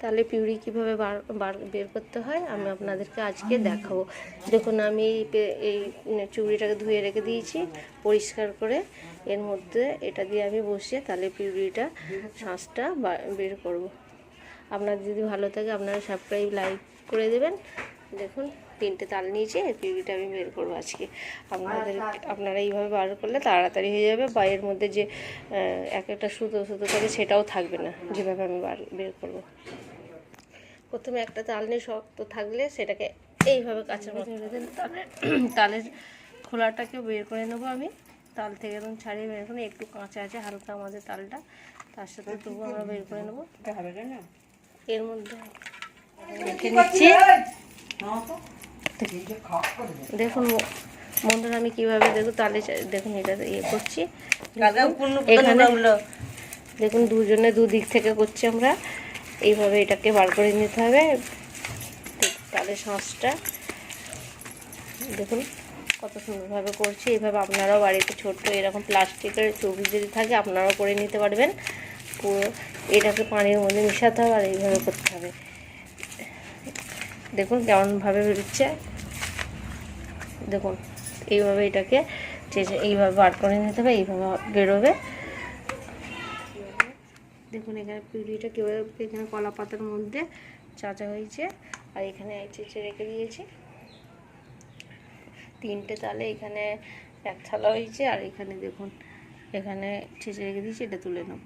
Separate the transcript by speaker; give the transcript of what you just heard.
Speaker 1: তাহলে পিউরি কীভাবে বার বার বের করতে হয় আমি আপনাদেরকে আজকে দেখাবো। দেখুন আমি এই চুড়িটাকে ধুয়ে রেখে দিয়েছি পরিষ্কার করে। এর মধ্যে এটা দিয়ে আমি বসিয়ে তাহলে পিউরিটা শাঁসটা বের করব। আপনার যদি ভালো থাকে আপনারা সাবস্ক্রাইব লাইক করে দেবেন। দেখুন তিনটে তাল নিয়েছি পিউরিটা আমি বের করব আজকে। আপনাদের আপনারা এইভাবে বার করলে তাড়াতাড়ি হয়ে যাবে বা এর মধ্যে যে এক একটা সুতো সুতো থাকে সেটাও থাকবে না যেভাবে আমি বার বের করব। প্রথমে একটা তাল নিয়ে শক্ত থাকলে সেটাকে এইভাবে কাঁচের মতো তালের তালের খোলাটাকে বের করে নেব আমি। তাল থেকে একদম ছাড়িয়ে বের করে একটু কাঁচা আছে হালকা আমাদের তালটা তার সাথে তবু আমরা বের করে নেব। এর মধ্যে রেখে নিচ্ছি। দেখুন বন্ধুরা আমি কীভাবে দেখুন তালে দেখুন এটা ইয়ে করছি। দেখুন দুজনে দুদিক থেকে করছি আমরা। এইভাবে এটাকে বার করে নিতে হবে। তালে শাঁসটা দেখুন কত সুন্দরভাবে করছি। এইভাবে আপনারাও বাড়িতে ছোট্ট এরকম প্লাস্টিকের চৌকি যদি থাকে আপনারাও করে নিতে পারবেন। পুরো এটাকে পানির মধ্যে মেশাতে হবে আর এইভাবে করতে হবে। দেখুন কেমনভাবে বেরোচ্ছে। দেখুন, এইভাবে এটাকে এইভাবে বার করে নিতে হবে, এইভাবে বেরোবে। দেখুন, এখানে পিউরিটা কীভাবে এখানে কলা পাতার মধ্যে চাচা হয়েছে। আর এখানে চেঁচে রেখে দিয়েছি। তিনটে তালে এখানে এক থালা হয়েছে। আর এখানে দেখুন, এখানে ছেঁচে রেখে দিয়েছি, এটা তুলে নেব।